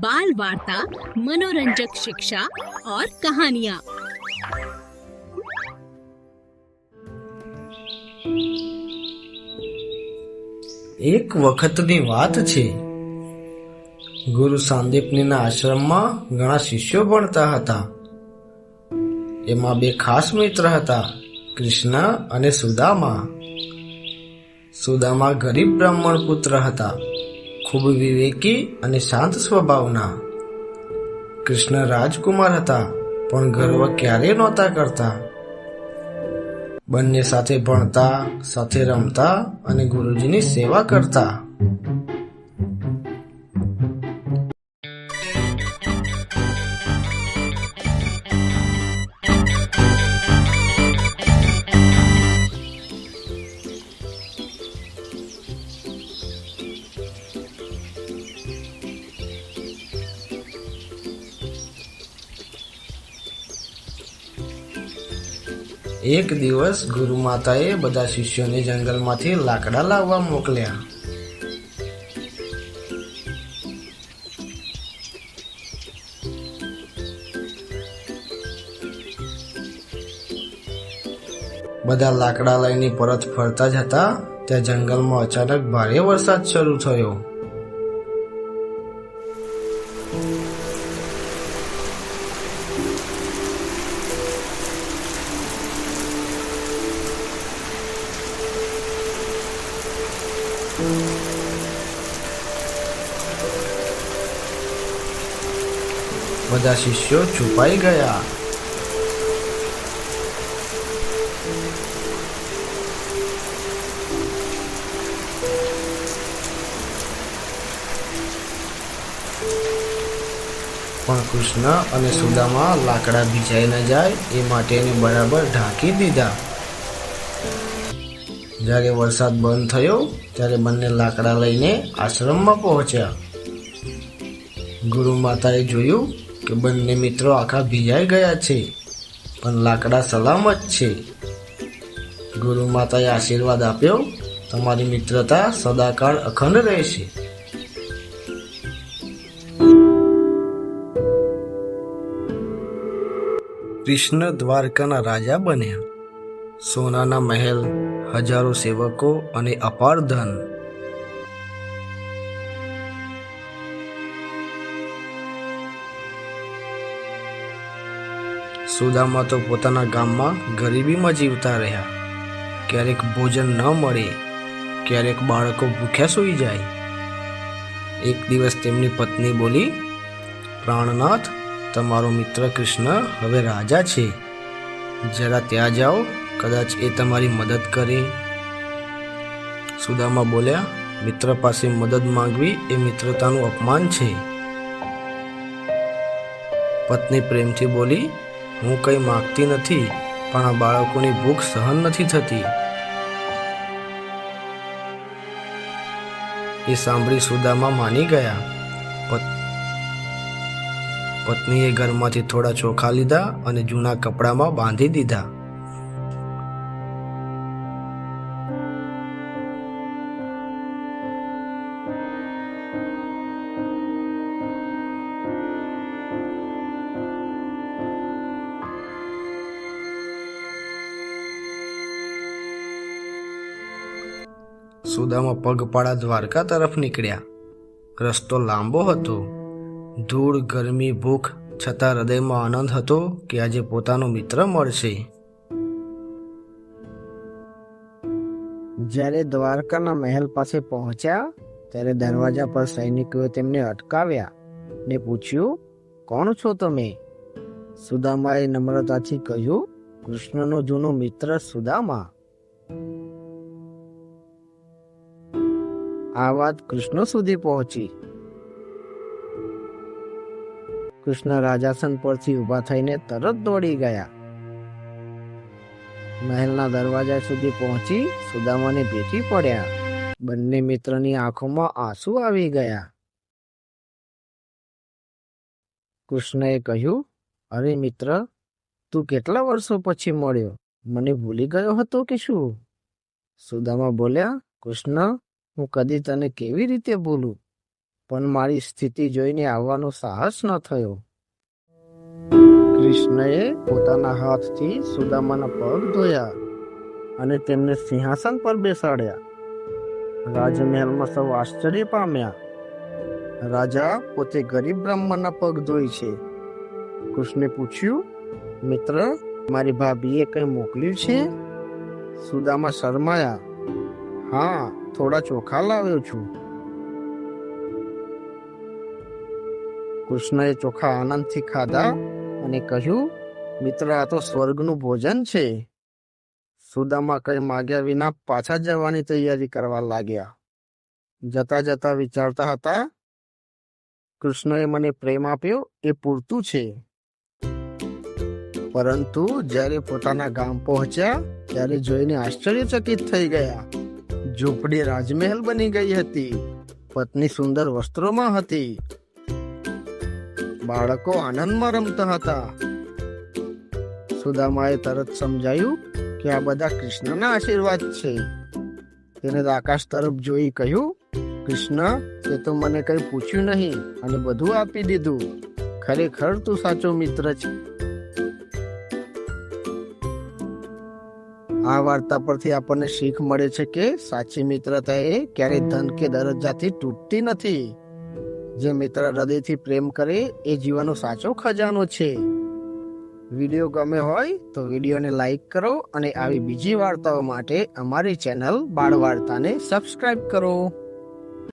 बाल वार्ता मनोरंजक शिक्षा और कहानियाँ એક વખતની વાત છે ગુરુ સાંદીપનીના આશ્રમમાં ઘણા શિષ્યો ભણતા હતા એમાં બે ખાસ મિત્ર હતા કૃષ્ણ અને સુદામા સુદામા ગરીબ બ્રાહ્મણ પુત્ર હતા ખૂબ વિવેકી અને શાંત સ્વભાવના. કૃષ્ણ રાજકુમાર હતા, પણ ગર્વ ક્યારેય નહોતા કરતા. બંને સાથે ભણતા, સાથે રમતા અને ગુરુજીની સેવા કરતા. એક દિવસ ગુરુ માતાએ બધા શિષ્યોને જંગલમાંથી લાકડા લાવવા મોકલ્યા. બધા લાકડા લઈને પરત ફરતા જ હતા ત્યાં જંગલમાં અચાનક ભારે વરસાદ શરૂ થયો. બધા શિષ્યો છુપાઈ ગયા. પણ કૃષ્ણ અને સુદામા લાકડા ભીજાઈ ન જાય, એ માટે એને બરાબર ઢાંકી દીધા. જ્યારે વરસાદ બંધ થયો, ત્યારે બંને લાકડા લઈને આશ્રમમાં પહોંચ્યા. ગુરુ માતાએ જોયું કે બંને મિત્રો આખા ભીજાઈ ગયા છે, પણ લાકડા સલામત છે. ગુરુ માતાએ આશીર્વાદ આપ્યો, તમારી મિત્રતા સદાકાળ અખંડ રહેશે. કૃષ્ણ દ્વારકાના રાજા બન્યા. સોનાના મહેલ હજારો સેવકો અને અપાર ધન. સુદામા તો પોતાના ગામમાં ગરીબીમાં જીવતા રહ્યા. ક્યારેક ભોજન ન મળે, ક્યારેક બાળકો ભૂખ્યા સૂઈ જાય. એક દિવસ તેમની પત્ની બોલી, પ્રાણનાથ, તમારો મિત્ર કૃષ્ણ હવે રાજા છે. જરા ત્યાં જાઓ કદાચ એ તમારી મદદ કરી. સુદામા બોલ્યા, મિત્ર પાસે મદદ માંગવી એ મિત્રતાનું અપમાન છે. પત્ની પ્રેમથી બોલી, હું કંઈ માગતી નથી, પણ આ બાળકોની ભૂખ સહન નથી થતી. એ સાંભળી સુદામા માની ગયા. પત્નીએ ઘરમાંથી થોડા ચોખા લીધા અને જૂના કપડામાં બાંધી દીધા. સુદામા પગપાળા દ્વારકા તરફ નીકળ્યા. રસ્તો લાંબો હતો. ધૂળ, ગરમી, ભૂખ છતાં હૃદયમાં આનંદ હતો કે આજે પોતાનો મિત્ર મળશે. જ્યારે દ્વારકાના મહેલ પાસે પહોંચ્યા, ત્યારે દરવાજા પર સૈનિકોએ તેમને અટકાવ્યા ને પૂછ્યું, કોણ છો તમે? સુદામાએ નમ્રતાથી કહ્યું, કૃષ્ણનો જૂનો મિત્ર સુદામા. આ વાત કૃષ્ણ સુધી પહોંચી. કૃષ્ણ રાજાસન પરથી ઊભા થઈને તરત દોડી ગયા. મહેલના દરવાજા સુધી પહોંચી સુદામાને ભેટી પડ્યા. બંને મિત્રની આંખોમાં આંસુ આવી ગયા. કૃષ્ણએ કહ્યું, અરે મિત્ર, તું કેટલા વર્ષો પછી મળ્યો? મને ભૂલી ગયો હતો કે શું? સુદામા બોલ્યા, કૃષ્ણ હું કદી તને કેવી રીતે ભૂલું? પણ મારી સ્થિતિ જોઈને આવવાનો સાહસ ન થયો. કૃષ્ણએ પોતાના હાથથી સુદામાના પગ ધોયા અને તેમને સિંહાસન પર બેસાડ્યા. રાજમહેલમાં સૌ આશ્ચર્ય પામ્યા. રાજા પોતે ગરીબ બ્રાહ્મણના પગ ધોઈ છે. કૃષ્ણે પૂછ્યું, મિત્ર, મારી ભાભીએ કંઈ મોકલ્યું છે? સુદામા શરમાયા. હા, થોડા ચોખા લાવ્યો છું. કૃષ્ણએ ચોખા આનંદથી ખાધા અને કહ્યું, મિત્ર, આ તો સ્વર્ગનું ભોજન છે. સુદામા કઈ માગ્યા વિના પાછા જવાની તૈયારી કરવા લાગ્યા. જતા જતા વિચારતા હતા, કૃષ્ણએ મને પ્રેમ આપ્યો, એ પૂરતું છે. પરંતુ જ્યારે પોતાના ગામ પહોંચ્યા, ત્યારે જોઈને આશ્ચર્યચકિત થઈ ગયા. ઝૂંપડી રાજમહેલ બની ગઈ હતી. પત્ની સુંદર વસ્ત્રોમાં હતી. બાળકો આનંદમાં રમતા હતા. સુદામાએ તરત સમજાયું કે આ બધા કૃષ્ણના આશીર્વાદ છે. તેને આકાશ તરફ જોઈ કહ્યું, કૃષ્ણ, તે તો મને કઈ પૂછ્યું નહીં અને બધું આપી દીધું. ખરેખર તું સાચો મિત્ર છે. આ વાર્તા પરથી આપણને શીખ મળે છે કે સાચી મિત્રતા એ ક્યારેય ધન કે દરજ્જાથી તૂટતી નથી. જે મિત્ર હૃદયથી પ્રેમ કરે એ જીવનનો સાચો ખજાનો છે. વીડિયો ગમે હોય તો વિડીયોને લાઈક કરો અને આવી બીજી વાર્તાઓ માટે અમારી ચેનલ બાળ વાર્તાને સબસ્ક્રાઈબ કરો.